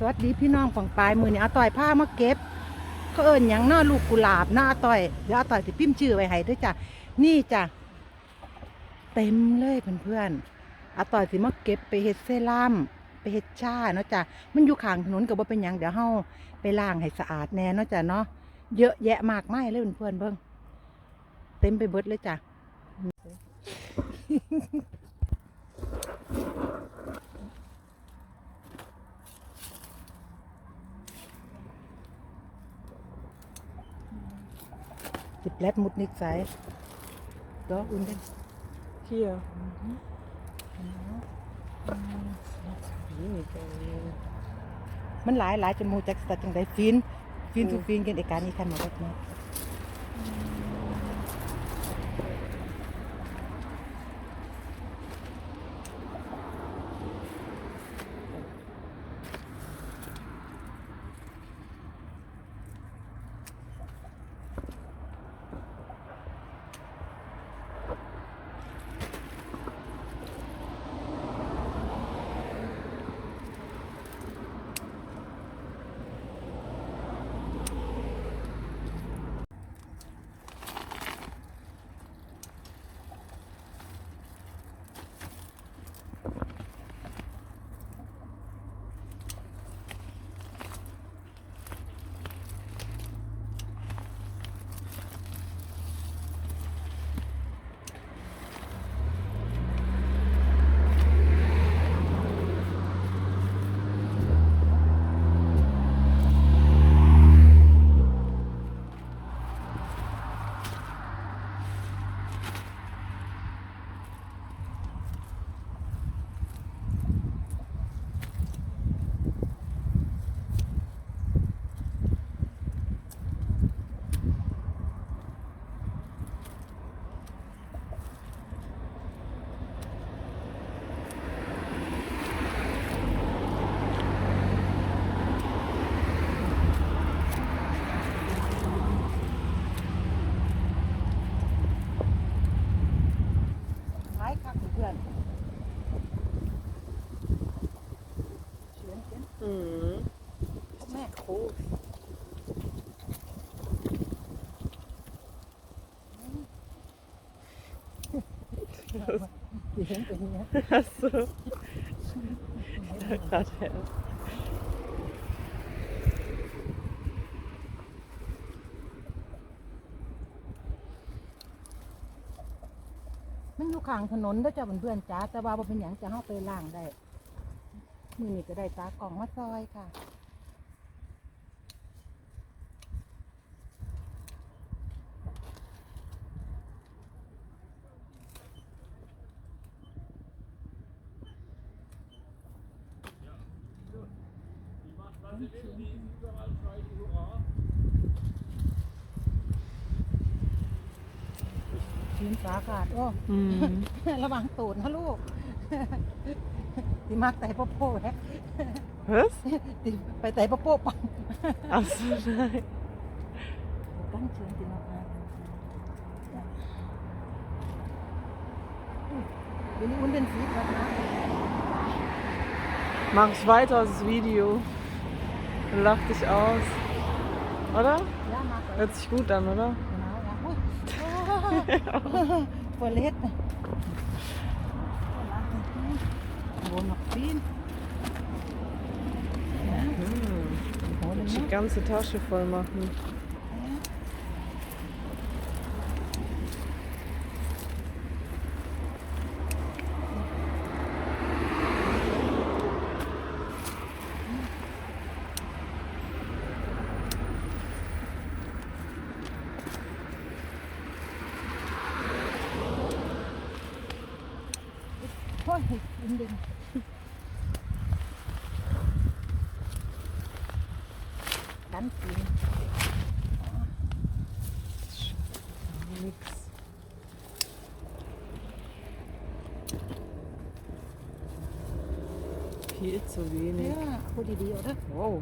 สวัสดีพี่น้องฝั่งปลายมือนี่อาต่อยผ้ามาเก็บเขาเอิญย่างน้อลูกกุหลาบหน้าอาต่อยเดี๋ยวอาต่อยสิพิมพ์ชื่อไว้ให้ด้วยจ้ะนี่จ้ะเต็มเลยเพื่อนๆอาต่อยสิมาเก็บไปเฮ็ดเซรั่มไปเฮ็ดชาเนาะจ้ะมันอยู่ข้างถนนก็บ่เป็นหยังเดี๋ยวเฮาไปล้างให้สะอาดแน่เนาะจ้ะเนาะเยอะแยะมากมายเลยเพื่อนๆเบิ่งเต็มไปเบิดเลยจ้ะ สิบแลดมุดนิดใสก็อุ่นเด่น Hier. Weniger. มันหลายหลายจมูกจากสัตว์จัง เป็นอย่างนี้ Achso. Ich dachte gerade her. มันอยู่ข้างถนนถ้าจ้าเพื่อนจ้าแต่ว่าบ่เป็นหยังจะเฮาไปล่างได้ มือนี้ก็ได้ตากล่องมาซอยค่ะ ทีมสาขาดโอ้ Mhm. ระวังตูดนะลูกติมักไต่โปโป้แฮะ Was? ติไปไต่โปโป้ปัง Achso, nein. ตั้งเชิญติมาพาเดี๋ยวนี้อุ้นเป็นสีครับนะ Mach ich weiter das Video. Dann lach dich aus. Oder? ย่ามากเลย Hört sich gut an, oder? หนาวนะอุ้ยฟอเล็ตโบนอกฟีน Hm. โอ้ย Die ganze Tasche voll machen. โอ้ยอุ้นเด่นดันกิน Nix. Viel zu เนี่ wenig. ยพูดดีๆเอาเด้อ Wow.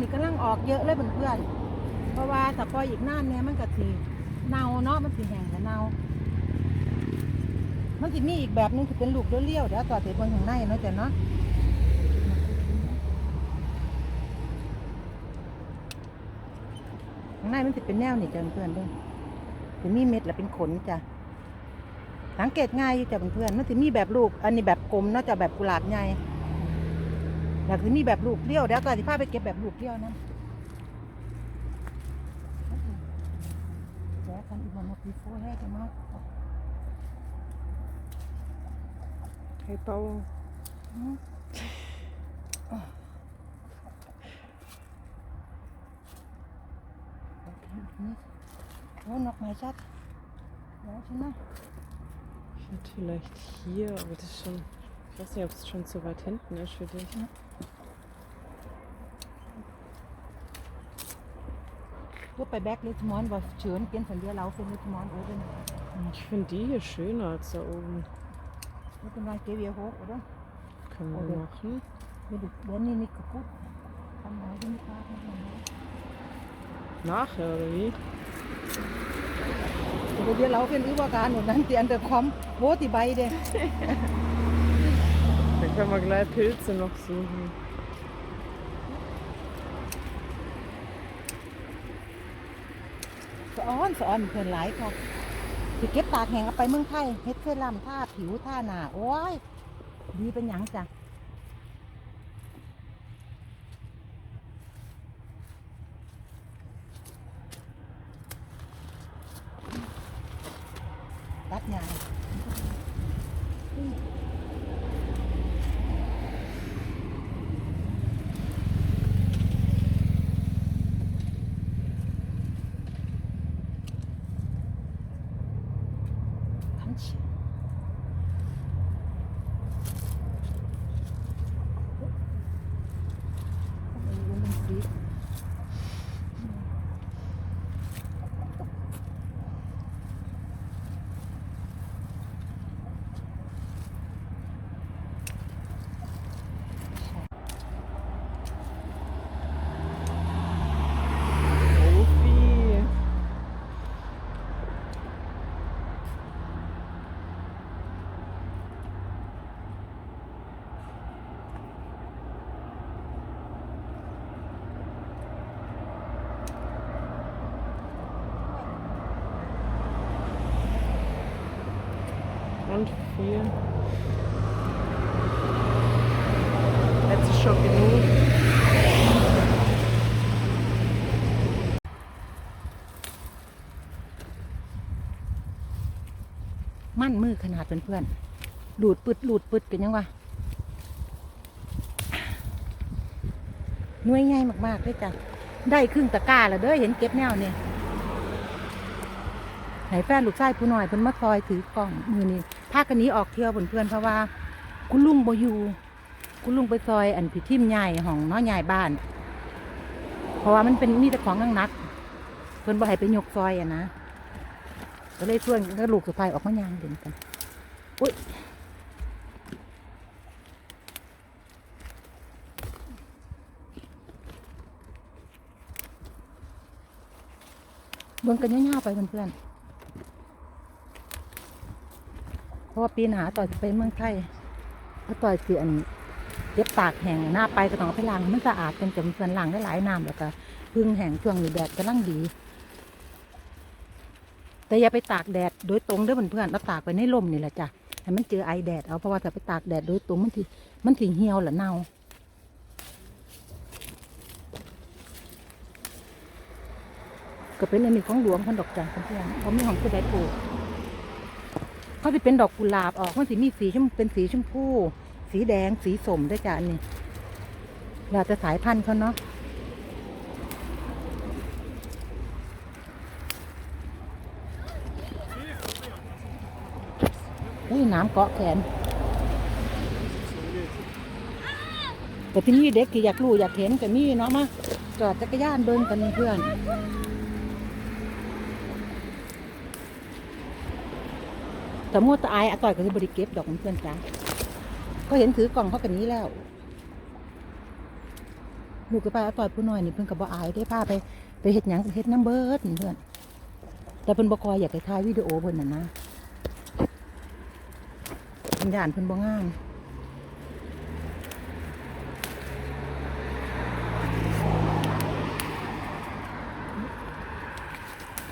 นี้กำลังออกเยอะเลยเพื่อนๆเพราะว่าถ้าปอยอีกนานเนี่ยมันก็สิเน่าเนาะมันสิแห้งและเน่ามันสิมีอีกแบบหนึงที่เป็นลูกเลี้ยวเดี๋ยวต่อไปเบิ่งข้างในเนาะจ้ะเนาะข้างในมันสิเป็นแนวนี่จ้ะเพื่อนเด้อสิมีเม็ดและเป็นขนจ้ะสังเกตง่ายอยู่จ้ะเพื่อนๆมันสิมีแบบลูก อันนี้แบบกลมเนาะจ้ะแบบกุหลาบใหญ่ แล้วคือมีแบบลูกเลี้ยวเดี๋ยวก่อนสิพาไปเก็บแบบลูกเลี้ยวนะแจ๊กันอีกวันมาปีโฟแห้กันเนาะ Hey Bauer. อืมอะนี่โอ้นกไม้ชัดแล้วใช่ไหม Ich hätte vielleicht hier, aber das ist schon. Ich weiß nicht, ob es schon zu weit hinten ist für dich. ก็ไปแบ็กลิทมอนว่าเฉินเกียนสัญญาเราเป็นลิทมอนโอ้เป็น Ich finde die hier schöner als da oben. ไม่เป็นไรเกวียโฮกโอ้ด้วย Können wir Oder- machen. ไปดูเดี๋ยวนี้นี่ก็พูดทำไหนที่ไม่พลาดไม่ทำไหน Nachher oder wie? เดี๋ยวเราเป็นวิวา können wir gleich Pilze noch suchen. สะอ้อนสะอ้อนเพื่อนหลายค่ะสิเก็บตากแห้งเอาไปเมืองไทยเฮ็ดเสื้อลำท่าผิวท่าหนาโอ้ย ดีเป็นหยังจ้ะตัดใหญ่ ขันเฉีย Profi. Und viel. Jetzt ist schon genug. มั่นมือขนาดเพื่อนๆหลุดปึดหลุดปึดกันยังวะหน่วยใหญ่มากๆเลยจ้ะ ได้ครึ่งตะกร้าแล้วเด้อเห็นเก็บแนวเนี่ย ไหนแฟนลูกชายผู้น้อยเพิ่นมาซอยถือกล่องมือนี้พากันนี้ออกเที่ยวเพื่อนๆเพราะว่า คุณลุงบ่อยู่คุณลุงไปซอยอันพิทิมใหญ่ของน้อยใหญ่บ้าน เพราะว่ามันเป็นมีแต่ของนักเพิ่นบ่ให้ไปยกซอยอะนะก็เลยชวนก็ลูกสุดท้ายออกมายางเด่นกันอุ้ยเบิ่งกันย่าๆไปเพื่อนๆเพ ราะว่าปีหนาต่อยจะไปเมืองไทยถ้าต่อยเสียนเย็บปากแห้งหน้าไปก็ต้องไปล้างมันสะอาดเป็นจำเพื่อนล้างได้หลายน้ำแล้วก็พึ่งแห้งช่วงนี้แดดกำลังดี แต่อย่าไปตากแดดโดยตรงเด้อเพื่อนๆเราตากไปในร่มนี่แหละจ้ะให้มันเจอไอแดดเอาเพราะว่าถ้าไปตากแดดโดยตรงมันทีมันถึงเหี่ยวหรือเน่าก็เป็นอันนี้ของหลวงพันดอกจันทร์เพื่อนๆเขามีของผู้ใดปลูก เขาจะเป็นดอกกุหลาบออกมันสีมีสีชมเป็นสีชมพูสีแดงสีสมด้วยจ้ะอันนี้เราจะสายพันธุ์เขาเนาะอุ้ยน้ำเกาะแขน แต่ที่นี่เด็กที่อยากรู้อยากเห็นแต่นี่เนาะมาจอดจักรยานเดินกันเพื่อน แต่มัวแตะอายอาต่อยก็คือบริเก็บดอกเพื่อนจ้าก็เห็นถือกล่องเขากันนี้แล้วลูกกับป้าอาต่อยผู้น้อยนี่เพิ่อนก็บ่อายได้พาไปไปเฮ็ดหยังเฮ็ดน้ำเบิดเพื่อนแต่เพิ่นบ่คอยอยากให้ถ่ายวิดีโอเพิ่นน่ะนะเพิ่นย่านเพิ่นบ่งาม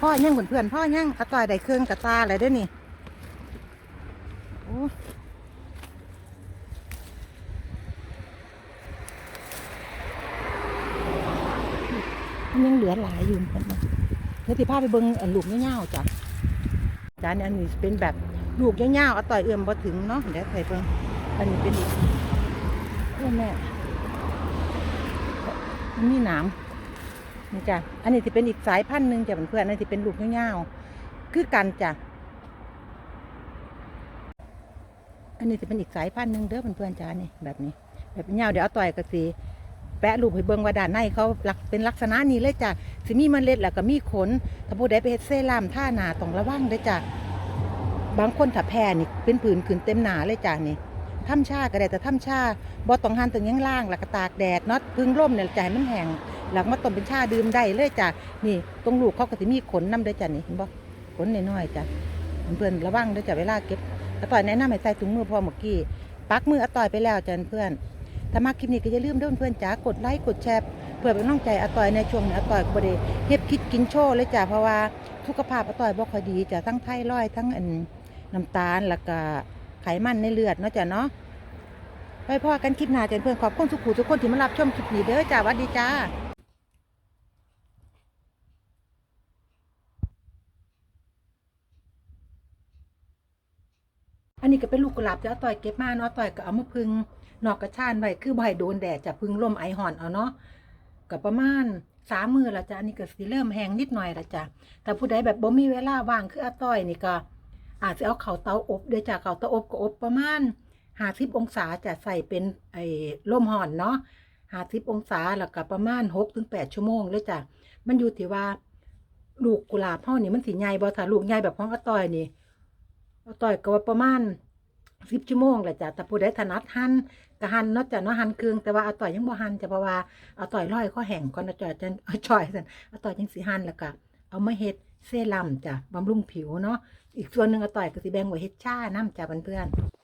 พ่อยังเพื่อนๆพ่อยังอาต่อยได้เครื่องกระตาอะไรเด้อนี่โอ้มันยังเหลื อหลายอยู่เหมือนกันเดี๋ยวสิพาไปเบิ่งอันลูกเงี้ยวๆจ้ะจานนี้อันนี้เป็นแบบลูกเงี้ยวๆอาต่อยเอื้อมบ่ถึงเนาะเดี๋ยวใส่เบิ่งอันนี้เป็นอีกเพื่อนแม่มันมีหนามนี่จ้ะอันนี้สิเป็นอีกสายพันธุ์หนึ่งจ้ะเพื่อนๆอันนี้สิเป็นลูกเงี้ยวๆคือกันจ้ะอันนี้จะเป็นอีกสายพันธุ์หนึ่งเด้อเพื่อนๆจ้านี่แบบนี้ แบบเงี้ยวเดี๋ยวเอาต่อยก็สิแปะรูปให้เบิ่งว่าด้านในเขาลักเป็นลักษณะนี้เลยจ้ะสิมีเมล็ดแล้วก็มีขน ถ้าผู้ใดไปเฮ็ดเซรั่มท่าหนาต้องระวังเด้อจ้ะบางคนถ้าแพ้นี่เป็นผื่นขึ้นเต็มหนาเลยจ้ะนี่ทำชาก็ได้แต่ทำชาบ่ต้องหั่นถึงยังล่างแล้วก็ตากแดดเนาะพึ่งร่มเนี่ยจะให้มันแห้งแล้วมาต้มเป็นชาดื่มได้เลยจ้ะนี่ตรงลูกเขาก็สิมีขนนํเด้อจ้ะนี่เห็นบ่ขนน้อยๆจ้ะเพื่อนระวังเด้อจ้ะเวลาเก็บอาต่อยแนะนำให้ใส่ถุงมือพอเมื่อกี้ปักมืออาต่อยไปแล้วจ้ะเพื่อน ถ้ามาคลิปนี้ก็อย่าลืมเด้อเพื่อนๆจ๋ากดไลค์กดแชร์เพื่อเป็นกำลังใจอาต่อยในช่วงนี้อาต่อยก็บ่ได้เฮ็ดคิดกินโชว์เลยจ้ะเพราะว่าสุขภาพอาต่อยบ่ค่อยดีจ้ะทั้งไทรอยด์ทั้งอันน้ำตาลแล้วก็ไขมันในเลือดเนาะจ้ะเนาะไปพ่อกันคลิปหน้าจ้ะเพื่อนขอบคุณทุกผู้ทุกคนที่มารับชมคลิปนี้เด้อจ้ะสวัสดีจ้าอันนี้ก็เป็นลูกกุหลาบที่อาต่อยเก็บมาเนาะต่อยก็เอามาพึ่ง นอกกระชานไว้คือบ่ให้โดนแดดจะพึ่งลมไอห่อนเอาเนาะกับประมาณสามมือละจ้ะอันนี้ก็สิเริ่มแห้งนิดหน่อยละจ้ะแต่ผู้ใดแบบบ่มีเวลาว่างคืออาต้อยนี่ก็อาจจะเอาเข่าเตาอบเดี๋ยวจ้ะเข่าเตาอบก็อบประมาณห้าสิบองศาจะใส่เป็นไอ้ลมห่อนเนาะห้าสิบองศาแล้วก็ประมาณหกถึงแปดชั่วโมงเลยจ้ะมันอยู่ที่ว่าลูกกุหลาบเฮานี่มันสิใหญ่บ่ถ้าลูกใหญ่แบบของอาต้อยนี่อาต้อยก็ว่าประมาณสิบชั่วโมงแหละจ้ะแต่ผู้ใดถนัดหั่น กะหันเนาะจ้ะเนาะหันเครื่องแต่ว่าเอาต่อยยังบ่หันจ้ะเพราะว่าอาต่อยร้อยข้อแห้งก่อนอาจ่อยจังอาจ่อยซั่นอาต่อยจังสิหันแล้วก็เอามาเฮ็ดเซรั่มจ้ะบำรุงผิวเนาะอีกส่วนหนึ่งเอาต่อยก็สิแบ่งไว้เฮ็ดชาน้ำจ้ะเพื่อนๆ